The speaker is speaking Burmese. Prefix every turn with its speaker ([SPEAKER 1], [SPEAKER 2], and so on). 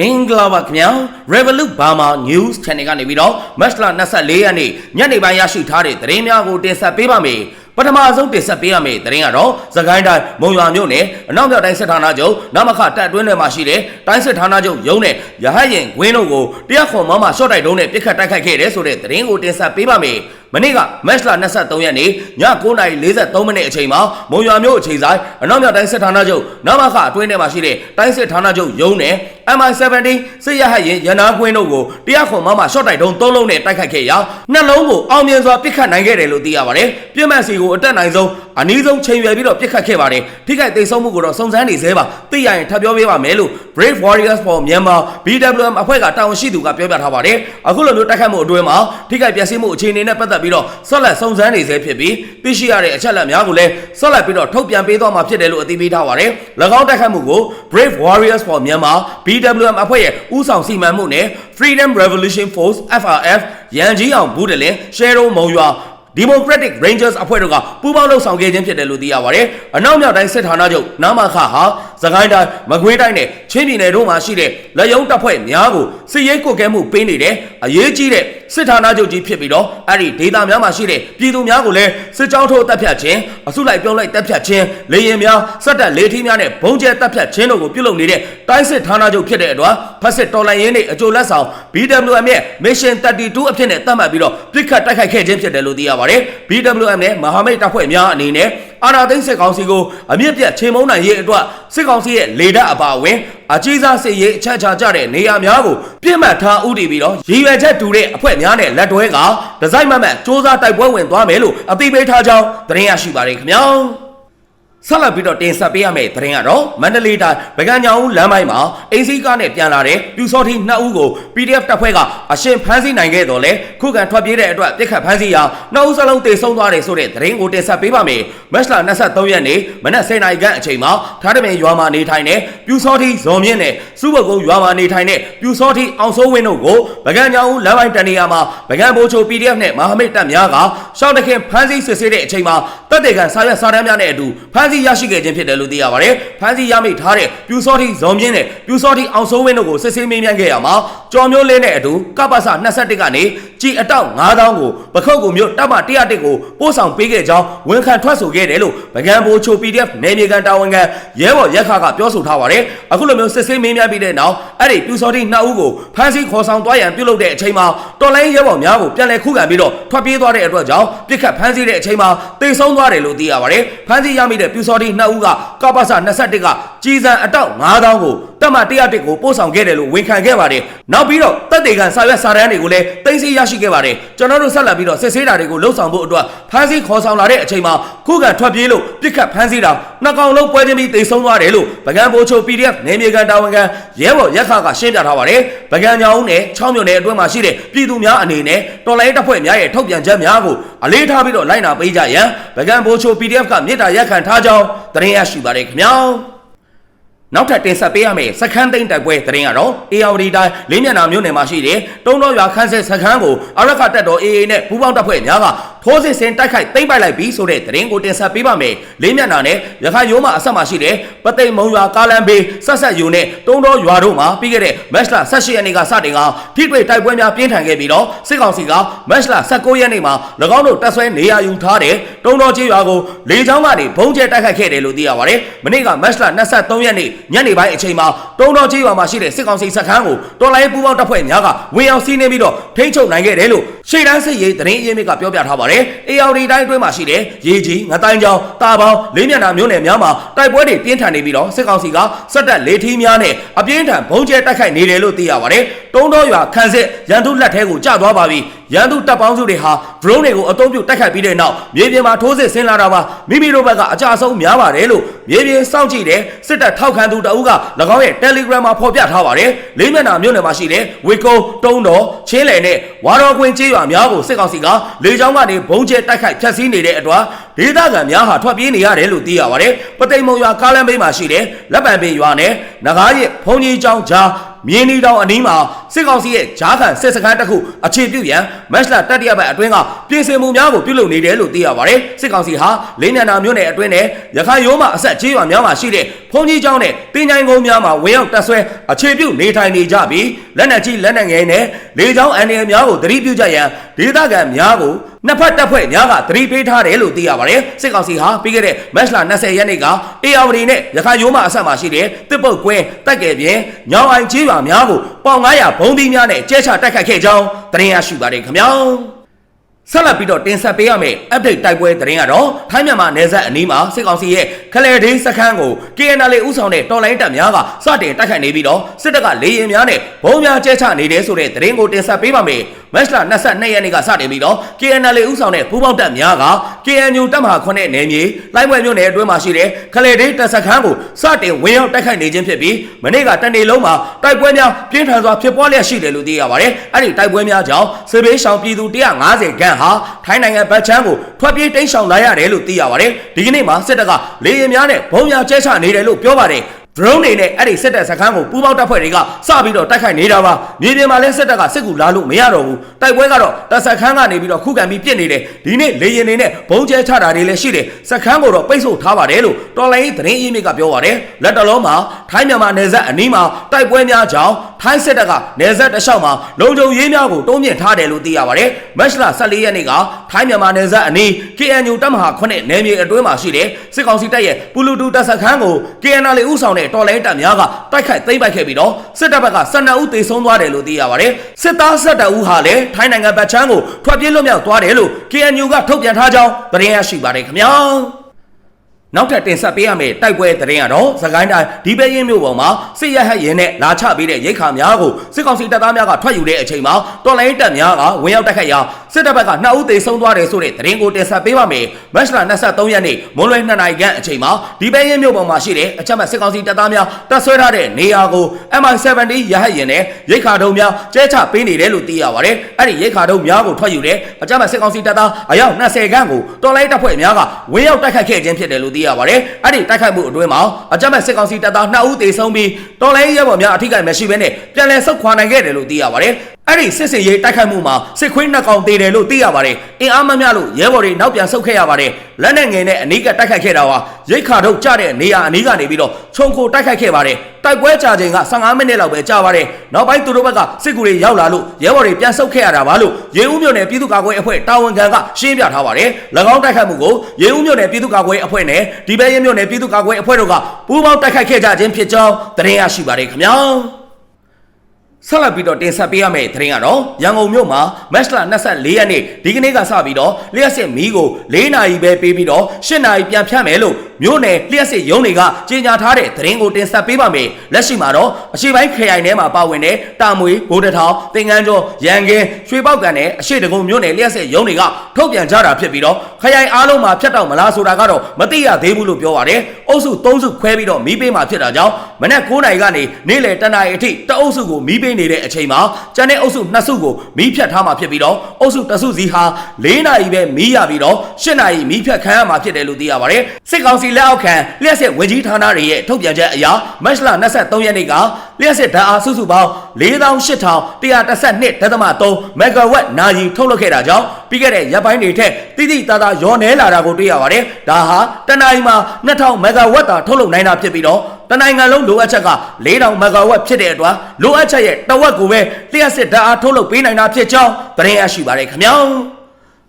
[SPEAKER 1] မင်္ဂလာပါခင်ဗျာ Revolut Burma News Channel ကနေပြီးတော့ March 24ရက်နေ့ညနေပိုင်းရရှိထားတဲ့သတင်းများကိုတင်ဆက်ပေးပါမယ်ပထမဆုံးတင်ဆက်ပေးရမယ့်သတင်းကတော့သခိုင်းတိုင်းမုံရွာမြို့နယ်အနောက်မြောက်တိုင်းစစ်ဌာနချုပ်နမခတပ်တွင်းထဲမှာရှိတဲ့တိုင်းစစ်ဌာနချုပ်ရုံးနဲ့ရဟတ်ရင်ဂွင်းတို့ကိုတရားခွန်မမရှော့တိုက်တုံးနဲ့ပြစ်ခတ်တိုက်ခိုက်ခဲ့တဲ့ဆိုတဲ့သတင်းကိုတင်ဆက်ပေးပါမယ်မနေ့ကမက်လ23ရက်နေ့ည9:43မိနစ်အချိန်မှာမုံရွာမြို့အချိန်ဆိုင်အနောက်မြောက်တိုင်းစစ်ဌာနချုပ်နမခအတွင်းထဲမှာရှိတဲ့တိုင်းစစ်ဌာနချုပ်ရုံးနဲ့ MI17 စစ်ရဟတ်ရင်ရနာခွင်းတို့ကိုတရားခွန်မမရှော့တိုက်တုံး၃လုံးနဲ့တိုက်ခိုက်ခဲ့ရာနှလုံးကိုအောင်မြင်စွာပြစ်ခတ်နိုင်ခဲ့တယ်လို့သိရပါတယ်ပြစ်မှတ်စီကိုအတက်နိုင်ဆုံး အနည်းဆုံးချိန်ရွယ်ပြီးတော့ပြစ်ခတ်ခဲ့ပါတယ်ထိခိုက်သိမ်းဆုံးမှုကိုတော့စုံစမ်းနေသေးပါသိရရင်ထပ်ပြောပေးပါမယ်လို့ Brave Warriors for Myanmar BWM အဖွဲ့ကတာဝန်ရှိသူကပြောပြထားပါတယ်အခုလိုမျိုးတိုက်ခတ်မှုအတွင်းမှာထိခိုက်ပျက်စီးမှုအခြေအနေနဲ့ပတ်သက်ပြီးတော့ဆက်လက်စုံစမ်းနေသေးဖြစ်ပြီးသိရှိရတဲ့အချက်အလက်များကိုလည်းဆက်လက်ပြီးတော့ထုတ်ပြန်ပေးသွားမှာဖြစ်တယ်လို့အသိပေးထားပါတယ်၎င်းတိုက်ခတ်မှုကို Brave Warriors for Myanmar BWM အဖွဲ့ရဲ့ဦးဆောင်စီမံမှုနဲ့ Freedom Revolution Force FRF ရန်ကြီးအောင်ဘူးတလင်ရှယ်ရိုမုံရွာ Democratic Rangers အဖွဲ့တို့ကပူးပေါင်းလှုပ်ဆောင်ခဲ့ခြင်းဖြစ်တယ်လို့သိရပါတယ်။အနောက်မြောက်တိုင်းစစ်ဌာနချုပ်နာမခဟာသခိုင်းတိုင်းမကွေးတိုင်းနဲ့ချင်းပြည်နယ်တို့မှာရှိတဲ့လက်ယုံတပ်ဖွဲ့များကိုစစ်ရေးကွပ်ကဲမှုပေးနေတဲ့အရေးကြီးတဲ့စစ်ဌာနချုပ်ကြီးဖြစ်ပြီးတော့အဲ့ဒီဒေသများမှာရှိတဲ့ပြည်သူများကိုလည်းစစ်ကြောင်းထိုးတပ်ဖြတ်ခြင်းအစုလိုက်ပြုံးလိုက်တပ်ဖြတ်ခြင်းလေရင်များစက်တပ်လေထီးများနဲ့ဘုံကျဲတပ်ဖြတ်ခြင်းတို့ကိုပြုလုပ်နေတဲ့တိုင်းစစ်ဌာနချုပ်ဖြစ်တဲ့အတွက်ဖက်စစ်တော်လှန်ရေးနှင့်အကျိုးလက်ဆောင် BWM ရဲ့ Mission 32အဖြစ်နဲ့သတ်မှတ်ပြီးတော့ပြစ်ခတ်တိုက်ခိုက်ခဲ့ခြင်းဖြစ်တယ်လို့သိရပါတယ်။ BWM နဲ့မဟာမိတ်တပ်ဖွဲ့များအနေနဲ့ အာဏာသိမ်းစစ်ကောင်စီကိုအမြင့်ပြတ်ချိန်မုံနိုင်ရေးအတွက်စစ်ကောင်စီရဲ့လေတပ်အပါအဝင်အကြီးစားစစ်ရေးအချက်ချာကြတဲ့နေရာများကိုပြစ်မှတ်ထားဥတည်ပြီးတော့ရည်ရွယ်ချက်တူတဲ့အဖွဲ့များနဲ့လက်တွဲကဒီဇိုင်းမတ်မတ်စ조사တိုက်ပွဲဝင်သွားမယ်လို့အသိပေးထားကြောင်းသတင်းရရှိပါတယ်ခင်ဗျာ။ ဆက်လက်ပြီးတော့တင်ဆက်ပေးရမယ့်သတင်းကတော့မန္တလေးတိုင်းဗကံညောင်ဦးလမ်းပိုင်းမှာအင်းစီကားနဲ့ပြန်လာတဲ့ပြူစောတိနှစ်ဦးကို PDF တပ်ဖွဲ့ကအရှင်ဖမ်းဆီးနိုင်ခဲ့တော့လေခုခံထွက်ပြေးတဲ့အတွက်ပြစ်ခတ်ဖမ်းဆီးရာနှစ်ဦးစလုံးတေဆုံးသွားတယ်ဆိုတဲ့သတင်းကိုတင်ဆက်ပေးပါမယ်။မက်လ23ရက်နေ့မနက်10:00နာရီခန့်အချိန်မှာထားတပင်ရွာမှာနေထိုင်တဲ့ပြူစောတိဇော်မြင့်နဲ့စုဘကုန်းရွာမှာနေထိုင်တဲ့ပြူစောတိအောင်စိုးဝင်းတို့ကိုဗကံညောင်ဦးလမ်းပိုင်းတနေရာမှာဗကံဘိုးချို PDF နဲ့မဟာမိတ်တပ်များကရှောင်းတခင်ဖမ်းဆီးစစ်ဆေးတဲ့အချိန်မှာ တပ်တေကန်စာရွက်စာတမ်းများနဲ့အတူဖမ်းဆီးရရှိခဲ့ခြင်းဖြစ်တယ်လို့သိရပါတယ်။ဖမ်းဆီးရမိထားတဲ့ပြူစောတိဇော်မြင့်နဲ့ပြူစောတိအောင်စိုးဝင်းတို့ကိုစစ်ဆေးမေးမြန်းခဲ့ရမှာကြော်မျိုးလင်းနဲ့အတူကပ္ပစ21ကနေကြည်အတောက်9000ကိုပခုတ်ကူမျိုးတပ်မ101ကိုပို့ဆောင်ပေးခဲ့ကြောင်းဝန်ခံထွက်ဆိုခဲ့တယ်လို့ဗကံဘိုချို PDF နယ်မြေကန်တာဝန်ခံရဲဘော်ရက်ခကပြောဆိုထားပါတယ်။အခုလိုမျိုးစစ်ဆေးမေးမြန်းပြီးတဲ့နောက်အဲ့ဒီပြူစောတိနှစ်ဦးကိုဖမ်းဆီးခေါ်ဆောင်သွားရန်ပြုလုပ်တဲ့အချိန်မှာတော်လိုင်းရဲဘော်များကိုပြန်လည်ခုခံပြီးတော့ထွက်ပြေးသွားတဲ့အတွက်ကြောင့်ပြစ်ခတ်ဖမ်းဆီးတဲ့အချိန်မှာတေဆုံးသွားတယ်လို့သိရပါတယ်။ဖမ်းဆီးရမိတဲ့ပြူစောတိနှစ်ဦးကကပ္ပစ21က ကြီးစံအတောက်9000ကိုတက်မ101ကိုပို့ဆောင်ခဲ့တယ်လို့ဝန်ခံခဲ့ပါတယ်။နောက်ပြီးတော့တပ်တေကန်စာရွက်စာတမ်းတွေကိုလည်းတင်စီရရှိခဲ့ပါတယ်။ကျွန်တော်တို့ဆက်လက်ပြီးတော့စစ်ဆေးတာတွေကိုလှုပ်ဆောင်ဖို့အတွက်ဖမ်းဆီးခေါ်ဆောင်လာတဲ့အချိန်မှာခုခံထွက်ပြေးလို့ပြစ်ခတ်ဖမ်းဆီးတာနှစ်ကောင်လုံးပွဲချင်းပြီးတေဆုံးသွားတယ်လို့ဗကံဘိုးချို PDF နယ်မြေကန်တာဝန်ခံရဲဘော်ရက်ခကရှင်းပြထားပါတယ်။ဗကံညောင်းနဲ့6မြို့နယ်အတွင်းမှာရှိတဲ့ပြည်သူများအနေနဲ့တော်လိုင်းတပ်ဖွဲ့များရဲ့ထုတ်ပြန်ချက်များကိုအလေးထားပြီးတော့လိုက်နာပေးကြရန်ဗကံဘိုးချို PDF ကမြေတားရက်ခံထားကြောင်းသတင်းရရှိပါတယ်ခင်ဗျာ။ နောက်ထပ်တင်ဆက်ပေးရမယ့်စခန်းသိမ်းတိုက်ပွဲသတင်းကတော့ ARD တိုင်းလေးမျက်နှာမြို့နယ်မှာရှိတဲ့တုံးတော်ရွာခန်းစစ်စခန်းကိုအရခတ်တပ်တော် AA နဲ့ပူးပေါင်းတပ်ဖွဲ့များက ထိုးစစ်ဆင်တိုက်ခိုက်သိမ်းပိုက်လိုက်ပြီးဆိုတဲ့သတင်းကိုတင်ဆက်ပေးပါမယ်။လေးမျက်နှာနဲ့ရခိုင်ရိုးမှာအဆက်မှာရှိတဲ့ပသိမ်မုံရွာကားလမ်းဘေးဆက်ဆက်ယူနဲ့တုံးတော်ရွာတို့မှာပြီးခဲ့တဲ့မက်လ18ရက်နေ့ကစတင်ကထိတွေ့တိုက်ပွဲများပြင်းထန်ခဲ့ပြီးတော့စစ်ကောင်စီကမက်လ19ရက်နေ့မှာ၎င်းတို့တပ်ဆွဲနေရာယူထားတဲ့တုံးတော်ကျေးရွာကိုလေကြောင်းကနေဘုံကျဲတိုက်ခိုက်ခဲ့တယ်လို့သိရပါတယ်။မနေ့ကမက်လ23ရက်နေ့ညနေပိုင်းအချိန်မှာတုံးတော်ကျေးရွာမှာရှိတဲ့စစ်ကောင်စီစခန်းကိုတော်လိုင်းပူးပေါင်းတပ်ဖွဲ့များကဝင်အောင်စီးနှင်းပြီးတော့ထိန်းချုပ်နိုင်ခဲ့တယ်လို့ရှေ့တန်းစစ်ရေးသတင်းအရင်းမြစ်ကပြောပြထားပါတယ်။ ARD တိုင်းအတွင်းမှာရှိတဲ့ရေကြီးငတိုင်းကျောင်းတာပေါင်းလေးမျက်နှာမြို့နယ်များမှာတိုက်ပွဲတွေပြင်းထန်နေပြီးတော့စစ်ကောင်စီကစက်တပ်လေးထီးများနဲ့အပြင်းထန်ဘုံကျဲတိုက်ခိုက်နေတယ်လို့သိရပါတယ်။တုံးတော်ရွာခန်းစစ်ရန်သူလက်ထဲကိုကျသွားပါပြီ။ရန်သူတပ်ပေါင်းစုတွေဟာ drone တွေကိုအသုံးပြုတိုက်ခိုက်ပြီးတဲ့နောက်မြေပြင်မှာထိုးစစ်ဆင်လာတာပါမိမိတို့ဘက်ကအကြအဆုံးများပါတယ်လို့မြေပြင်စောင့်ကြည့်တဲ့စစ်တပ်ထောက်ခံသူတအုပ်က၎င်းရဲ့ Telegram မှာဖော်ပြထားပါတယ်။လေးမျက်နှာမြို့နယ်မှာရှိတဲ့ဝေကုန်းတုံးတော်ချင်းလယ်နဲ့ဝါတော်ကွင်းကျေးရွာများကိုစစ်ကောင်စီကလေကြောင်းကနေဘုံကျဲတိုက်ခိုက်ဖျက်ဆီးနေတဲ့အတွက်ဒေသခံများဟာထွက်ပြေးနေရတယ်လို့သိရပါတယ်။ပသိမ်မုံရွာကားလမ်းဘေးမှာရှိတဲ့လက်ပံပင်ရွာနဲ့နဂါးရစ်ဘုံကြီးကျောင်းကြားမြင်းဒီတောင်အနီးမှာ စစစ်ကောင်စီရဲ့ဂျားခံစစ်စခန်းတစ်ခုအခြေပြုရန်မက်စလာတတိယပတ်အတွင်းကပြင်ဆင်မှုများကိုပြုလုပ်နေတယ်လို့သိရပါတယ်စစ်ကောင်စီဟာလေးညနာမြို့နယ်အတွင်းနဲ့ရခိုင်ရိုးမှာအဆက်ကြီးရွာများမှာရှိတဲ့ဖုန်ကြီးကျောင်းနဲ့တင်းချိုင်းကုန်းများမှာဝင်ရောက်တပ်ဆွဲအခြေပြုနေထိုင်နေကြပြီးလက်နက်ကြီးလက်နက်ငယ်နဲ့လေကြောင်းအန်ရယ်များကိုသတိပြုကြရန်ဒေသခံများကိုနှစ်ဖက်တပ်ဖွဲ့များကသတိပေးထားတယ်လို့သိရပါတယ်စစ်ကောင်စီဟာပြီးခဲ့တဲ့မက်စလာ20ရက်နေ့ကအေယာဝတီနဲ့ရခိုင်ရိုးမှာအဆက်မှာရှိတဲ့တစ်ပုတ်ကွဲတက်ကြယ်ပြင်ညောင်အိုင်ကြီးရွာများကိုပေါင်900ဘုံသီးများနဲ့ကျဲချတိုက်ခိုက်ခဲ့ကြောင်းသတင်းရရှိပါတယ်ခင်ဗျာ ဆက်လက်ပြီးတော့တင်ဆက်ပေးရမယ့် update တိုက်ပွဲသတင်းကတော့ထိုင်းမြန်မာနယ်စပ်အနီးမှာစစ်ကောင်စီရဲ့ခလဲဒင်းစခန်းကို KNL ဥဆောင်တဲ့တော်လိုင်းတပ်များကစတင်တိုက်ခိုက်နေပြီးတော့စစ်တပ်ကလေရင်များနဲ့ဘုံများကျဲချနေတယ်ဆိုတဲ့သတင်းကိုတင်ဆက်ပေးပါမယ်။မက်စလာ22ရက်နေ့ကစတင်ပြီးတော့ KNL ဥဆောင်တဲ့ပူးပေါင်းတပ်များက KNU တပ်မဟာ9နယ်မြေလိုက်ဝဲမြို့နယ်အတွင်းမှာရှိတဲ့ခလဲဒင်းတပ်စခန်းကိုစတင်ဝင်ရောက်တိုက်ခိုက်နေခြင်းဖြစ်ပြီးမနေ့ကတနေ့လုံးမှာတိုက်ပွဲများပြင်းထန်စွာဖြစ်ပွားလျက်ရှိတယ်လို့သိရပါတယ်။အဲ့ဒီတိုက်ပွဲများကြောင့်စစ်ဘေးရှောင်ပြည်သူ150ခန့်ဟာထိုင်းနိုင်ငံဗတ်ချမ်းကိုထွက်ပြေးတိမ်းရှောင်လာရတယ်လို့သိရပါတယ်။ဒီကနေ့မှာစစ်တပ်ကလေရင်များနဲ့ဘုံများကျဲချနေတယ်လို့ပြောပါတယ်။ drone တွေနဲ့အဲ့ဒီစစ်တပ်စခန်းကိုပူးပေါင်းတပ်ဖွဲ့တွေကစပြီးတော့တိုက်ခိုက်နေတာပါမြေပြင်မှာလည်းစစ်တပ်ကစစ်ကူလာလို့မရတော့ဘူးတိုက်ပွဲကတော့တပ်စခန်းကနေပြီးတော့ခုခံပြီးပြစ်နေတယ်ဒီနေ့လေရင်တွေနဲ့ဘုံကျဲချတာတွေလည်းရှိတယ်စခန်းကိုတော့ပိတ်ဆို့ထားပါတယ်လို့တော်လိုင်းသတင်းအင်းမြစ်ကပြောပါတယ်လက်တလုံးမှာထိုင်းမြန်မာနယ်စပ်အနီးမှာတိုက်ပွဲများကြောင့်ထိုင်းစစ်တပ်ကနယ်စပ်တစ်လျှောက်မှာလုံခြုံရေးများကိုတုံးမြင့်ထားတယ်လို့သိရပါတယ်မက်စလာ14ရက်နေ့ကထိုင်းမြန်မာနယ်စပ်အနီး KNU တပ်မဟာ9နယ်မြေအတွင်းမှာရှိတဲ့စစ်ကောင်စီတပ်ရဲ့ပူလူတူတပ်စခန်းကို KNL ဥဆောင်တဲ့တော်လိုင်းတပ်များကတိုက်ခိုက်သိမ်းပိုက်ခဲ့ပြီးတော့စစ်တပ်ဘက်က12ဦးသေဆုံးသွားတယ်လို့သိရပါတယ်စစ်သား12ဦးဟာလည်းထိုင်းနိုင်ငံဗတ်ချမ်းကိုထွက်ပြေးလွတ်မြောက်သွားတယ်လို့ KNU ကထုတ်ပြန်ထားကြောင်းသတင်းရရှိပါတယ်ခင်ဗျာနောက်ထပ်တင်ဆက်ပေးရမယ့်တိုက်ပွဲသတင်းကတော့သခိုင်းတိုင်းဒီပဲရင်မြို့ပေါ်မှာစစ်ရဟတ်ရင်နဲ့လာချပေးတဲ့ရိတ်ခါများကိုစစ်ကောင်စီတပ်သားများကထွက်ယူတဲ့အချိန်မှာတော်လိုင်းတပ်များကဝင်ရောက်တိုက်ခိုက်ရာ စစ်တပ်ဘက်က2ဦးသေဆုံးသွားတယ်ဆိုတဲ့သတင်းကိုတင်ဆက်ပေးပါမယ်။မတ်လ23ရက်နေ့မွန်းလွဲ2နာရီခန့်အချိန်မှာဒီပဲရင်မြို့ပေါ်မှာရှိတဲ့အချက်မဲ့စစ်ကောင်စီတပ်သားများတပ်ဆွဲထားတဲ့နေရာကို MI70 ရဟတ်ရင်နဲ့ရိတ်ခါတုံးများကျဲချပေးနေတယ်လို့သိရပါတယ်။အဲ့ဒီရိတ်ခါတုံးများကိုထွက်ယူတဲ့အချက်မဲ့စစ်ကောင်စီတပ်သားအယောက်20ခန့်ကိုတော်လိုင်းတပ်ဖွဲ့များကဝင်ရောက်တိုက်ခိုက်ခဲ့ခြင်းဖြစ်တယ်လို့သိရပါတယ်။အဲ့ဒီတိုက်ခိုက်မှုအတွင်းမှာအကြမ်းဖက်စစ်ကောင်စီတပ်သား2ဦးသေဆုံးပြီးတော်လိုင်းရဲဘော်များအထိကိမရှိဘဲနဲ့ပြန်လည်ဆုတ်ခွာနိုင်ခဲ့တယ်လို့သိရပါတယ်။ အဲ့ဒီစစ်စင်ရေးတိုက်ခိုက်မှုမှာစစ်ခွေးနှစ်ကောင်သေတယ်လို့သိရပါတယ်။အင်အားမမျှလို့ရဲဘော်တွေနောက်ပြန်ဆုတ်ခဲ့ရပါတယ်။လက်နဲ့ငယ်နဲ့အနီးကတိုက်ခိုက်ခဲ့တာဟာရိတ်ခါထုတ်ကြတဲ့နေရာအနီးကနေပြီးတော့ခြုံခိုတိုက်ခိုက်ခဲ့ပါတယ်။တိုက်ပွဲကြာချိန်က15မိနစ်လောက်ပဲကြာပါတယ်။နောက်ပိုင်းသူတို့ဘက်ကစစ်ကူတွေရောက်လာလို့ရဲဘော်တွေပြန်ဆုတ်ခဲ့ရတာပါလို့ရေဦးမြို့နယ်ပြည်သူ့ကာကွယ်အဖွဲ့တာဝန်ခံကရှင်းပြထားပါတယ်။၎င်းတိုက်ခိုက်မှုကိုရေဦးမြို့နယ်ပြည်သူ့ကာကွယ်အဖွဲ့နဲ့ဒီပဲရဲမြို့နယ်ပြည်သူ့ကာကွယ်အဖွဲ့တို့ကပူးပေါင်းတိုက်ခိုက်ခဲ့ကြခြင်းဖြစ်ကြောင်းသတင်းရရှိပါတယ်ခင်ဗျာ။ ဆက်လက်ပြီးတော့တင်ဆက်ပေးရမယ့်သတင်းကတော့ရန်ကုန်မြို့မှာမက်စလာ24ရက်နေ့ဒီကနေ့ကစပြီးတော့လျှက်စစ်မီးကို၄နာရီပဲပေးပြီးတော့၈နာရီပြန်ဖြတ်မယ်လို့မြို့နယ်လျှက်စစ်ရုံးတွေကကြေညာထားတဲ့သတင်းကိုတင်ဆက်ပေးပါမယ်လက်ရှိမှာတော့အရှိပိုင်းခရိုင်ထဲမှာပါဝင်တဲ့တာမွေဘိုးတထောင်တင်ငန်းကျော်ရန်ကင်းရွှေပေါက်ကန်နဲ့အရှိတကုံမြို့နယ်လျှက်စစ်ရုံးတွေကထုတ်ပြန်ကြတာဖြစ်ပြီးတော့ခရိုင်အားလုံးမှာဖြတ်တော့မလားဆိုတာကတော့မသိရသေးဘူးလို့ပြောပါတယ်အုပ်စု၃စုခွဲပြီးတော့မီးပေးမှာဖြစ်တာကြောင့်မနက်9နာရီကနေနေ့လယ်10နာရီအထိတအုပ်စုကိုမီးပေးနေတဲ့အချိန်မှာကျန်တဲ့အုပ်စုနှစ်စုကိုမီးဖြတ်ထားမှာဖြစ်ပြီးတော့အုပ်စုတစ်စုစီဟာ၄နာရီပဲမီးရပြီးတော့၈နာရီမီးဖြတ်ခံရမှာဖြစ်တယ်လို့သိရပါတယ်စစ်ကောင်စီလက်အောက်ခံလျှက်စစ်ဝင်ကြီးဌာနတွေရဲ့ထုတ်ပြန်ချက်အရမတ်လ23ရက်နေ့က လျှက်စစ်ဓာတ်အားစုစုပေါင်း48,112.3မက်ဂါဝတ်နာရီထုတ်လုပ်ခဲ့တာကြောင့်ပြီးခဲ့တဲ့ရက်ပိုင်းတွေထက်တိတိတသားရောနေလာတာကိုတွေ့ရပါတယ်ဒါဟာတနအီမှာ2000မက်ဂါဝတ်သာထုတ်လုပ်နိုင်တာဖြစ်ပြီးတော့တနိုင်ငံလုံးလိုအပ်ချက်က4000မက်ဂါဝတ်ဖြစ်တဲ့အတွက်လိုအပ်ချက်ရဲ့တဝက်ကိုပဲလျှက်စစ်ဓာတ်အားထုတ်လုပ်ပေးနိုင်တာဖြစ်ကြောင်းသတင်းရရှိပါတယ်ခင်ဗျာ